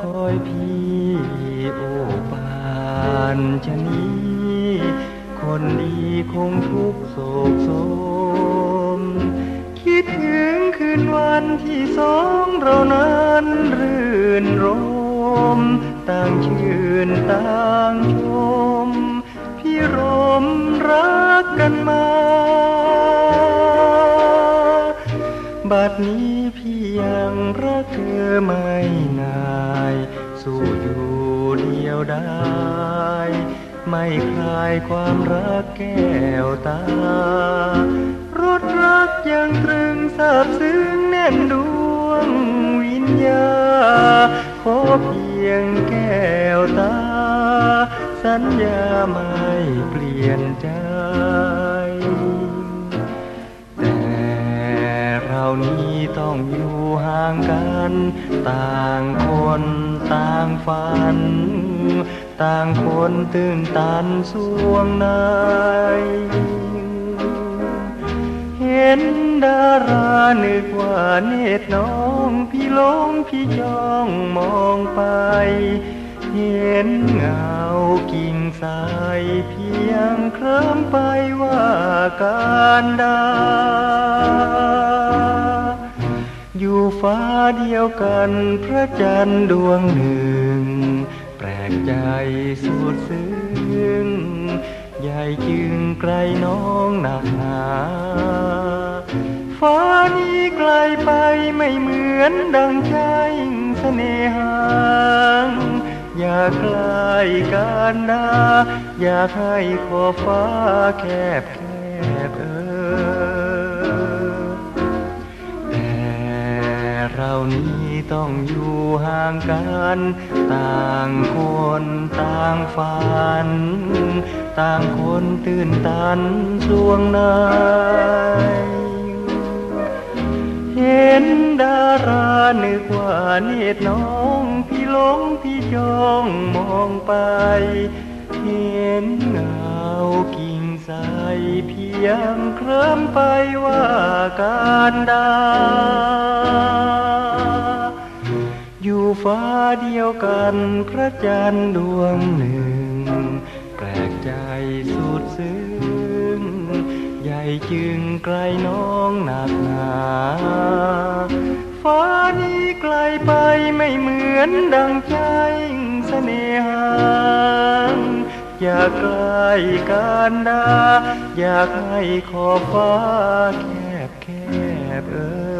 คอยพี่โอปานชะนี้คนดีคงทุกโศกโศมคิดถึงคืนวันที่สองเรานั้นรื่นรมต่างชื่นต่างชม พี่รมรักกันมา บัดนี้พี่ยังรักเธอไม่นาย สู้อยู่เดียวได้ ไม่คลายความรักแก้วตารถรักยังตรึงซาบซึ้งแน่นดวงวิญญา ขอเพียงแก้วตา สัญญาไม่เปลี่ยนใจ ต่างคนต่างฝัน ต่างคนตื่นตันสวงในเห็นดารานึกว่าเนตรน้อง พี่ลงพี่จ้องมองไป เห็นเงากิ่งสายเพียงเคลิ้มไปว่าการดา ฟ้าเดียวกันพระจันทร์ดวงหนึ่ง แปลกใจสุดซึ้งใหญ่จึงไกลน้องหนักหนาฟ้านี้ไกลไปไม่เหมือนดังใจเสน่หาอยากใกล้กันนาอยากให้ขอฟ้าแคบแคบเออ รานี้ต้องอยู่ห่างกัน ต่างคนต่างฝัน ต่างคนตื่นตันสวงในเห็นดารานึกว่าเนตรน้องพี่หลงพี่จ้องมองไป เห็นเงากิ่งสายเพียงเคลิ้มไปว่าการดา ฟ้าเดียวกันพระจันทร์ดวงหนึ่ง แปลกใจสุดซึ้ง ใหญ่จึงไกลน้องหนักหนาฟ้านี้ไกลไปไม่เหมือนดังใจเสน่หาอยากใกล้กันดา อยากให้ขอฟ้าแคบแคบเอ่ย